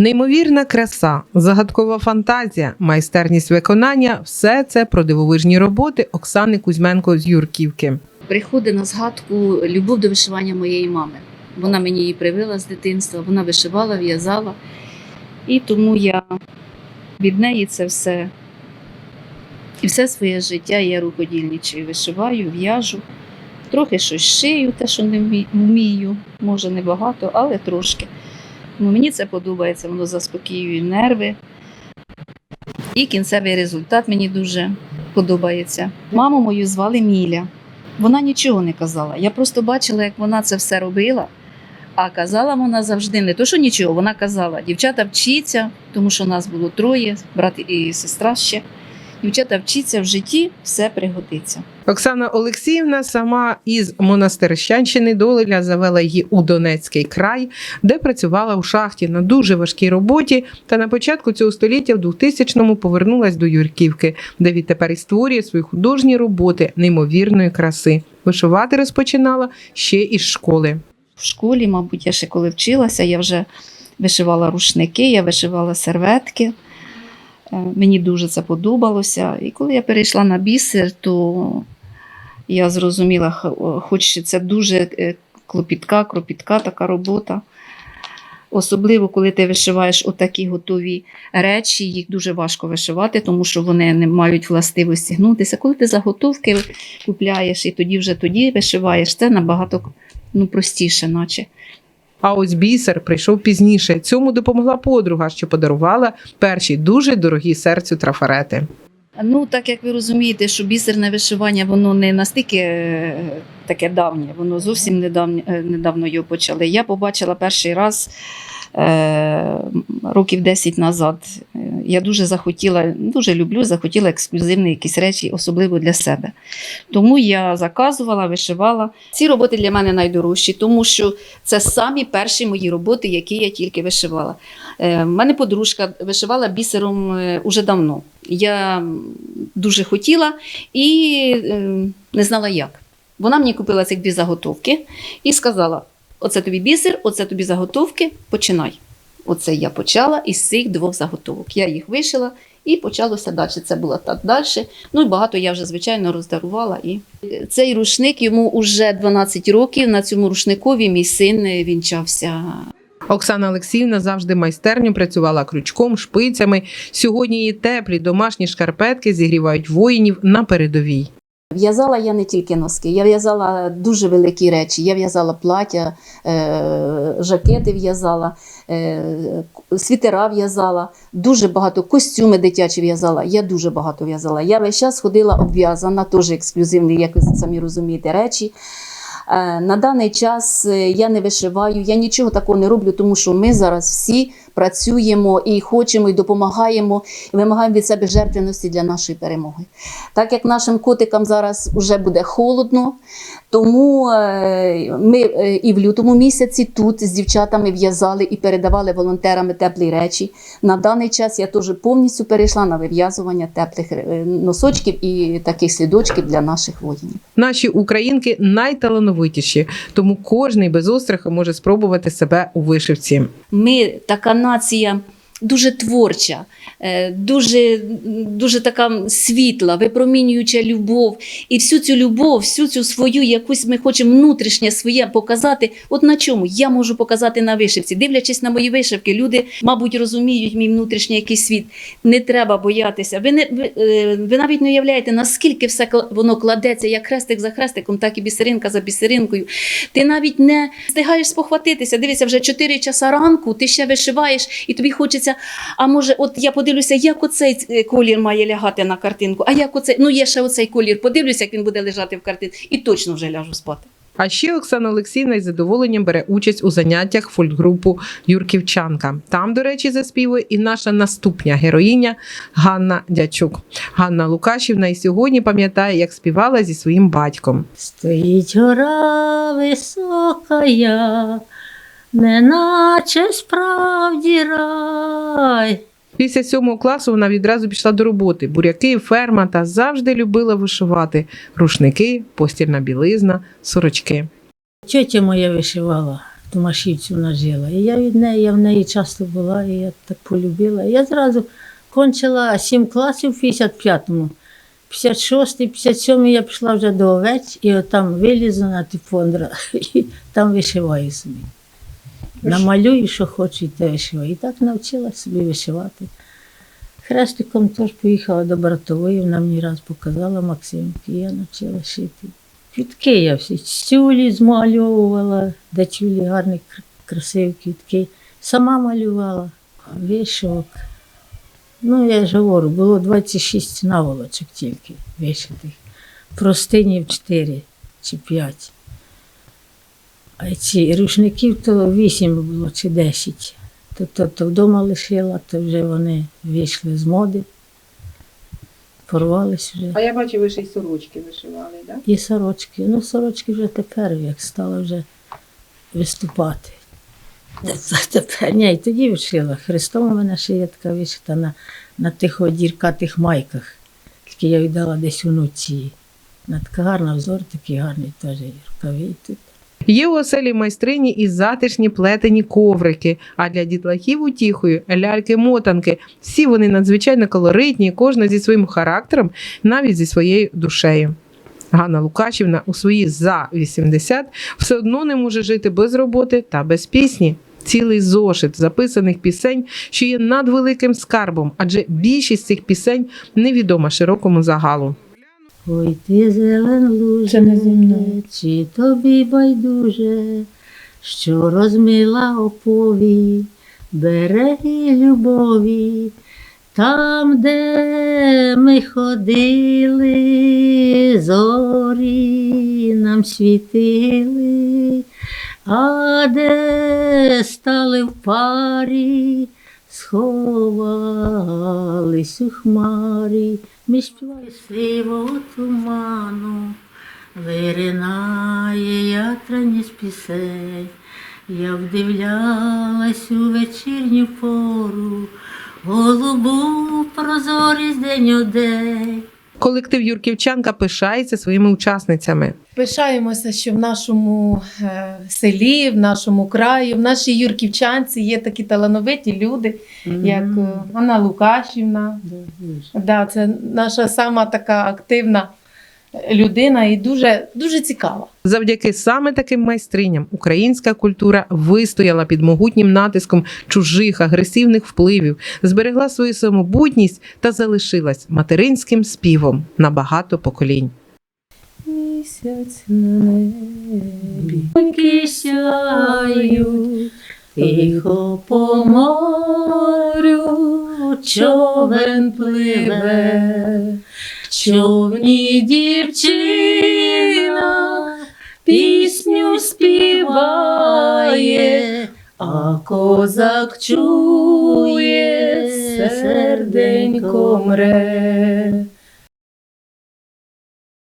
Неймовірна краса, загадкова фантазія, майстерність виконання все це про дивовижні роботи Оксани Кузьменко з Юрківки. приходить на згадку любов до вишивання моєї мами. Вона мені її привила з дитинства, вона вишивала, в'язала. І тому я від неї це все. І все своє життя я рукодільничаю, вишиваю, в'яжу. Трохи щось шию, те, що не вмію, може не багато, але трошки. Ну, мені це подобається, воно заспокоює нерви. І кінцевий результат мені дуже подобається. Маму мою звали Міля. Вона нічого не казала. Я просто бачила, як вона це все робила. А казала вона завжди не то, що нічого, вона казала: дівчата вчіться, тому що нас було троє, брат і сестра ще. Дівчата вчіться в житті, все пригодиться. Оксана Олексіївна сама із Монастирищанщини долеля завела її у Донецький край, де працювала у шахті на дуже важкій роботі. Та на початку цього століття в 2000-му повернулась до Юрківки, де відтепер і створює свої художні роботи неймовірної краси. Вишивати розпочинала ще із школи. В школі, мабуть, я ще коли вчилася, я вже вишивала рушники, я вишивала серветки. Е, Мені дуже це подобалося. І коли я перейшла на бісер, то я зрозуміла, хоч це дуже е, клопітка, кропітка така робота. Особливо, коли ти вишиваєш отакі готові речі, їх дуже важко вишивати, тому що вони не мають властивості гнутися. Коли ти заготовки купляєш і тоді вже тоді вишиваєш, це набагато ну, простіше, наче. А ось бісер прийшов пізніше. Цьому допомогла подруга, що подарувала перші дуже дорогі серцю трафарети. Ну, так як ви розумієте, що бісерне вишивання воно не настільки е, таке давнє, воно зовсім недавно, е, недавно його почали. Я побачила перший раз років 10 назад. Е, Я дуже захотіла, дуже люблю, захотіла ексклюзивні якісь речі, особливо для себе. Тому я заказувала, вишивала. Ці роботи для мене найдорожчі, тому що це самі перші мої роботи, які я тільки вишивала. Е, в мене подружка вишивала бісером е, уже давно. Я дуже хотіла і е, не знала як. Вона мені купила ці дві заготовки і сказала: оце тобі бісер, оце тобі заготовки, починай. Оце я почала із цих двох заготовок. Я їх вишила і почалося далі. Це було так далі. Ну і багато я вже, звичайно, роздарувала. І цей рушник йому вже 12 років. На цьому рушникові мій син е, вінчався Оксана Олексіївна завжди майстерньо працювала крючком, шпицями. Сьогодні її теплі домашні шкарпетки зігрівають воїнів на передовій. В'язала я не тільки носки, я в'язала дуже великі речі. Я в'язала плаття, е, жакети в'язала, е, світера в'язала, дуже багато костюми дитячі в'язала. Я дуже багато в'язала. Я весь час ходила обв'язана, теж ексклюзивні, як ви самі розумієте, речі. Е, На даний час е, я не вишиваю, я нічого такого не роблю, тому що ми зараз всі працюємо і хочемо, і допомагаємо, і вимагаємо від себе жертвеності для нашої перемоги. Так як нашим котикам зараз вже буде холодно, тому е, ми е, і в лютому місяці тут з дівчатами в'язали і передавали волонтерами теплі речі. На даний час я теж повністю перейшла на вив'язування теплих е, носочків і таких слідочків для наших воїнів. Наші українки найталановитіші, тому кожний без остраху може спробувати себе у вишивці. Ми така нація. Дуже творча, е, дуже, дуже така світла, випромінююча любов. І всю цю любов, всю цю свою якусь ми хочемо внутрішнє своє показати. От на чому я можу показати на вишивці. Дивлячись на мої вишивки, люди, мабуть, розуміють мій внутрішній якийсь світ. Не треба боятися. Ви, не, ви, е, ви навіть не уявляєте, наскільки все воно кладеться, як хрестик за хрестиком, так і бісеринка за бісеринкою. Ти навіть не встигаєш спохватитися. Дивися, вже 4 часа ранку, ти ще вишиваєш, і тобі хочеться. А може, от я подивлюся, як оцей е, колір має лягати на картинку, а як оцей, ну є ще оцей колір, подивлюся, як він буде лежати в картинці, і точно вже ляжу спати. А ще Оксана Олексіївна із задоволенням бере участь у заняттях фольк-групу Юрківчанка. Там, до речі, заспівує і наша наступня героїня Ганна Дячук. Ганна Лукашівна і сьогодні пам'ятає, як співала зі своїм батьком. Стоїть гора високая, неначе справді рай. Після сьомого класу вона відразу пішла до роботи. Буряки, ферма та завжди любила вишивати рушники, постільна білизна, сорочки. Тьотя моя вишивала. в Томашівці вона жила. І я від неї, я в неї часто була, і я так полюбила. Я зразу кончила 7 класів в 55-му. 56-й, 57-й я пішла вже до овець, і от там вилізу на тифондра, і там вишиваю собі. Намалюю, що хочу, і те вишиваю. І так навчилася собі вишивати. Хрестиком теж поїхала до братової, вона мені раз показала Максимки, я навчила шити. Квітки я всі тюлі змальовувала, де тюлі гарні, красиві квітки. Сама малювала, вишивок. Ну, я ж говорю, було 26 наволочок тільки вишитих. Простинів 4 чи 5. А ці рушників то 8 було чи 10. То, то, то вдома лишила, то вже вони вийшли з моди, порвались вже. А я бачу, ви ще й сорочки вишивали, так? І сорочки. Ну, сорочки вже тепер, як стала вже виступати. Тепер ні, і тоді вишила. Хрестом у мене така вишита на, на тих одіркатих майках. Тільки я віддала десь внуці. На така гарна взор, такий гарний теж рукаві тут. Є у оселі майстрині і затишні плетені коврики, а для дітлахів утіхою ляльки-мотанки. Всі вони надзвичайно колоритні, кожна зі своїм характером, навіть зі своєю душею. Ганна Лукашівна у свої за 80 все одно не може жити без роботи та без пісні. Цілий зошит записаних пісень, що є надвеликим скарбом, адже більшість цих пісень невідома широкому загалу. Ой, ти зелен Це не зі луже, чи тобі байдуже, що розмила опові, береги любові, там, де ми ходили, зорі нам світили, а де стали в парі, сховались у хмарі. між сивого туману, виринає ятрані з пісень. Я вдивлялась у вечірню пору, голубу прозорість день у день. Колектив Юрківчанка пишається своїми учасницями. Пишаємося, що в нашому е, селі, в нашому краї, в нашій Юрківчанці є такі талановиті люди, як е, Анна Лукашівна. Да, це наша сама така активна людина і дуже, дуже цікава. Завдяки саме таким майстриням українська культура вистояла під могутнім натиском чужих агресивних впливів, зберегла свою самобутність та залишилась материнським співом на багато поколінь. Місяць на небі. Сяють, тихо по морю, човен пливе, човні дівчина пісню співає, а козак чує, серденько мре.